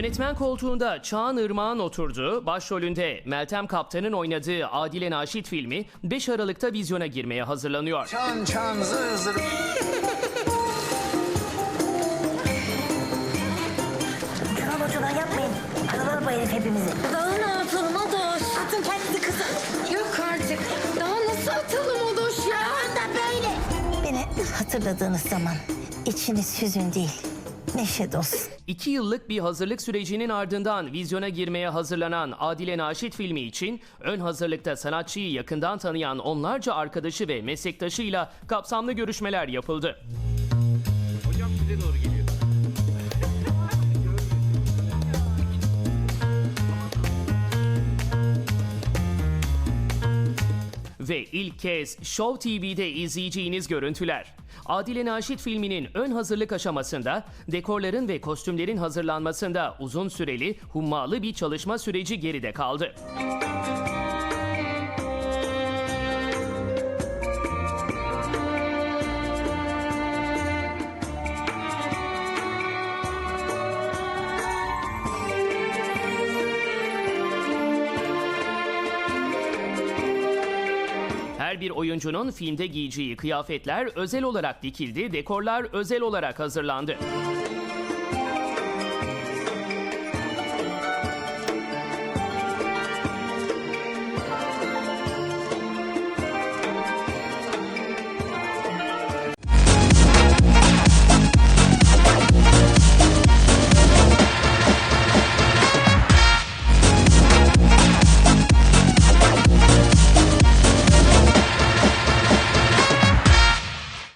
Yönetmen koltuğunda Çağan Irmak'ın oturduğu, başrolünde Meltem Kaptan'ın oynadığı Adile Naşit filmi 5 Aralık'ta vizyona girmeye hazırlanıyor. Çan çan zır zır. Kalabalıktan yapmayın. Aralar herif hepimizi. Daha ne yapalım Adoş? Atın kendinizi kızım. Yok artık. Daha nasıl atalım Adoş ya? Da böyle. Beni hatırladığınız zaman içiniz hüzün değil, neşe dolsun. 2 yıllık bir hazırlık sürecinin ardından vizyona girmeye hazırlanan Adile Naşit filmi için ön hazırlıkta sanatçıyı yakından tanıyan onlarca arkadaşı ve meslektaşıyla kapsamlı görüşmeler yapıldı. Hocam size doğru geliyor. Ve ilk kez Show TV'de izleyeceğiniz görüntüler. Adile Naşit filminin ön hazırlık aşamasında, dekorların ve kostümlerin hazırlanmasında uzun süreli, hummalı bir çalışma süreci geride kaldı. Her bir oyuncunun filmde giyeceği kıyafetler özel olarak dikildi, dekorlar özel olarak hazırlandı.